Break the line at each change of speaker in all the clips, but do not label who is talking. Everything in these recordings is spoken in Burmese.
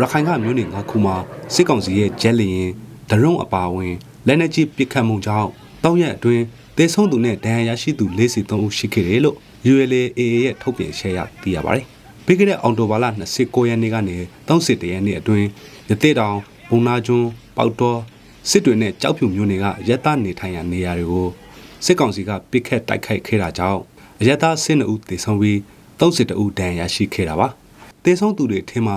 ရခိုင်ကမြို့နယ်ငါခုမှာစစ်ကောင်စီရဲ့ဂျက်လီရင်ဒရုန်းအပါအဝင်လက်နက်ကြီးပစ်ခတ်မှုကြောင့်တောက်ရက်အတွင်းတေဆုံးသူနဲ့ဒဏ်ရာရရှိသူ43ဦးရှိခဲ့တယ်လို့ ULA ရဲ့ထုတ်ပြန်ချက်အရသိရပါတယ်။ပြီးခဲ့တဲ့အောက်တိုဘာလ29ရက်နေ့ကနေ31ရက်နေ့အတွင်းရသေးတောင်ဘုံနာကျွန်းပေါက်တော်စစ်တွေနဲ့ကြောက်ဖြူမြို့နယ်ကရက်သားနေထိုင်ရာနေရာတွေကိုစစ်ကောင်စီကပစ်ခတ်တိုက်ခိုက်ခဲ့တာကြောင့်အရက်သားစစ်နှုပ်တေဆုံးပြီး32ဦးဒဏ်ရာရရှိခဲ့တာပါ။တေဆုံးသူတွေထင်မှာ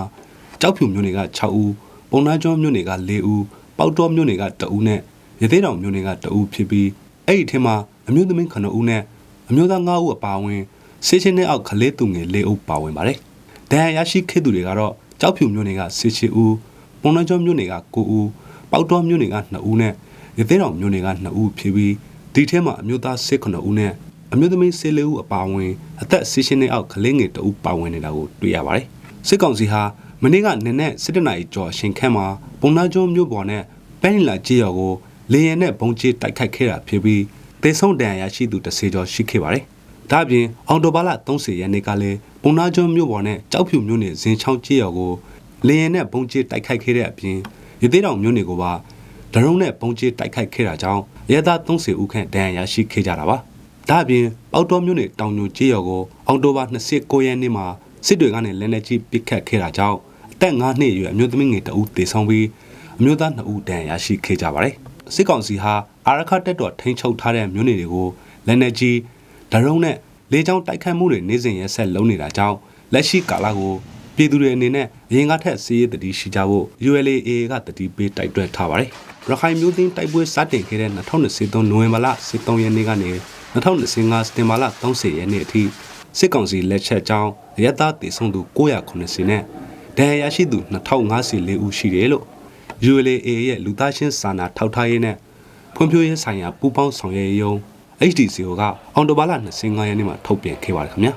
ကြောက်ဖြူမြို့နယ်က6ဦးဘုံနာကျွန်းမြို့နယ်က4ဦးပေါက်တော်မြို့နယ်က2ဦးနဲ့ရသေးတောင်မြို့နယ်က2ဦးဖြစ်ပြီးအဲ့ဒီထင်မှာအမျိုးသမီး9ဦးနဲ့အမျိုးသား9ဦးအပါအဝင်ဆေးချင်းနဲ့အောက်ကလေးသူငယ်4ဦးပါဝင်ပါတယ်။ဒဏ်ရာရရှိခဲ့သူတွေကတော့ကြောက်ဖြူမြို့နယ်က18ဦးဘုံနာကျွန်းမြို့နယ်က9ဦးပေါက်တော်မြို့နယ်က2ဦးနဲ့ရသေးတောင်မြို့နယ်က2ဦးဖြစ်ပြီးဒီထဲမှာအမျိုးသား19ဦးနဲ့အမျိုးသမီး14ဦးအပါအဝင်အသက်16နှစ်အောက်ကလေးငယ်2ဦးပါဝင်နေတာကိုတွေ့ရပါတယ်။စစ်ကောင်စီဟာ မနေ့ကနက်နက်စစ်တနာရီကျော်အချိန်ခန့်မှာပုံနာကျွန်းမြို့ပေါ်နဲ့ပဲနီလာကြေးရော်ကိုလေရင်နဲ့ဘုံကျဲတိုက်ခိုက်ခဲ့တာဖြစ်ပြီးတေဆုံးဒဏ်ရာရရှိသူ30ကျော်ရှိခဲ့ပါတယ်။ဒါ့အပြင်အော်တိုဘာလ30ရက်နေ့ကလည်းပုံနာကျွန်းမြို့ပေါ်နဲ့ကြောက်ဖြူမြို့နယ်ဇင်ချောင်းကြေးရော်ကိုလေရင်နဲ့ဘုံကျဲတိုက်ခိုက်ခဲ့တဲ့အပြင်ရသေးတောင်မြို့နယ်ကိုပါဒရုန်းနဲ့ဘုံကျဲတိုက်ခိုက်ခဲ့တာကြောင့်ရဲသား30ဦးခန့်ဒဏ်ရာရရှိခဲ့ကြတာပါ။ဒါ့အပြင်ပေါက်တော်မြို့နယ်တောင်ညိုကြေးရော်ကိုအော်တိုဘာ29ရက်နေ့မှာစစ်တွေကနေလက်နက်ကြီးပစ်ခတ်ခဲ့တာကြောင့်အ သက်9နှစ်အရွယ်အမျိုးသမီးငယ်တဦးသေဆုံးပြီးအမျိုးသား2ဦးဒဏ်ရာရရှိခဲ့ကြပါတယ်။စစ်ကောင်စီဟာအာရခတက်တော်ထိန်းချုပ်ထားတဲ့မြို့နယ်တွေကိုလက်နက်ကြီးဒရုန်းနဲ့လေကြောင်းတိုက်ခတ်မှုတွေနေ့စဉ်ရက်ဆက်လုပ်နေတာကြောင့်လက်ရှိကာလကိုပြည်သူတွေအနေနဲ့အရင်ကထက်စီးရဲတတိရှိကြဖို့ ULA ကတတိပေးတိုက်တွန်းထားပါတယ်။ရခိုင်မျိုးသိန်းတိုက်ပွဲစတင်ခဲ့တဲ့2023နိုဝင်ဘာလ23ရက်နေ့ကနေ2025စက်တင်ဘာလ30ရက်နေ့အထိစစ်ကောင်စီလက်ချက်ကြောင်းရဲသားတည်ဆုံသူ990နဲ့ ဒဏ်ရာရရှိသူ2054ဦးရှိတယ်လို့ ULA ရဲ့လူသားချင်းစာနာထောက်ထားရေးနဲ့ဖွံ့ဖြိုးရေးဆိုင်ရာပူးပေါင်းဆောင်ရွက်ရေးယုံ HDCO ကအော်တိုဘာလ25ရက်နေ့မှာထုတ်ပြန်ခဲ့ပါတယ်ခင်ဗျာ